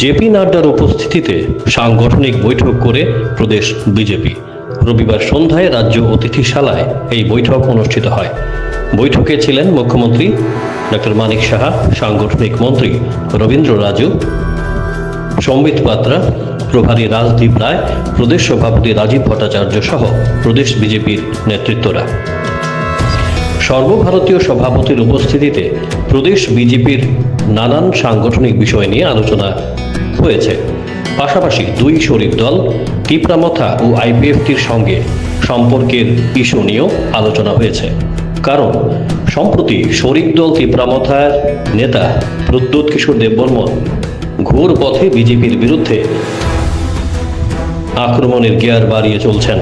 JP নাড্ডার উপস্থিতিতে সাংগঠনিক বৈঠক করে প্রদেশ বিজেপি। রবিবার সন্ধ্যায় রাজ্য অতিথিশালায় এই বৈঠক অনুষ্ঠিত হয়। বৈঠকে ছিলেন মুখ্যমন্ত্রী ডক্টর মানিক সাহা, সাংগঠনিক মন্ত্রী রবীন্দ্র রাজু, সম্বিত পাত্রা, প্রভারী রাজদীপ রায়, প্রদেশ সভাপতি রাজীব ভট্টাচার্য সহ প্রদেশ বিজেপির নেতৃত্বরা। সর্বভারতীয় সভাপতির উপস্থিতিতে প্রদেশ বিজেপির নানান সাংগঠনিক বিষয় নিয়ে আলোচনা হয়েছে। পাশাপাশি দুই শরিক দল তিপ্রামথা ও আইপিএফটির সঙ্গে সম্পর্কের ইস্যু নিয়েও আলোচনা হয়েছে। কারণ, সম্প্রতি শরিক দল তিপ্রামথার নেতা প্রদ্যুৎ কিশোর দেববর্মন ঘোর পথে বিজেপির বিরুদ্ধে আক্রমণের গিয়ার বাড়িয়ে চলছেন।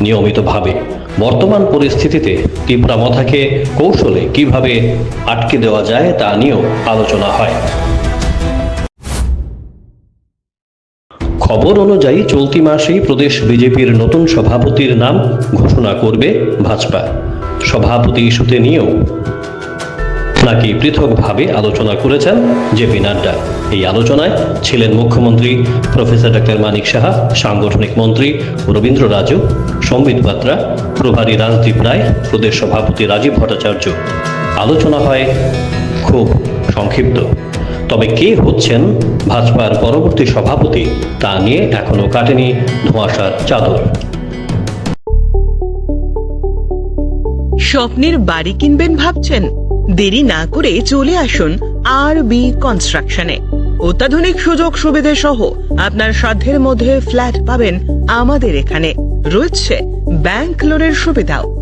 নিয়মিতভাবে বর্তমান পরিস্থিতিতে তিপ্রামথাকে কৌশলে কীভাবে আটকে দেওয়া যায় তা নিয়েও আলোচনা হয়। খবর অনুযায়ী চলতি মাসেই প্রদেশ বিজেপির নতুন সভাপতির নাম ঘোষণা করবে ভাজপা। সভাপতি ইস্যুতে নিয়েও নাকি পৃথকভাবে আলোচনা করেছেন জেপি নাড্ডা। এই আলোচনায় ছিলেন মুখ্যমন্ত্রী প্রফেসর ডাক্তার মানিক সাহা, সাংগঠনিক মন্ত্রী রবীন্দ্র রাজু, সম্বিত পাত্রা, প্রভারী রাজদীপ রায়, প্রদেশ সভাপতি রাজীব ভট্টাচার্য। আলোচনা হয় খুব সংক্ষিপ্ত। তবে কে হচ্ছেন ভাজপার পরবর্তী সভাপতি তা নিয়ে এখনও কাটেনি ধোঁয়াশার চাদর। স্বপ্নের বাড়ি কিনবেন ভাবছেন? দেরি না করে চলে আসুন আর বি কনস্ট্রাকশনে। অত্যাধুনিক সুযোগ সুবিধে সহ আপনার সাধ্যের মধ্যে ফ্ল্যাট পাবেন আমাদের এখানে। রয়েছে ব্যাংক লোনের সুবিধাও।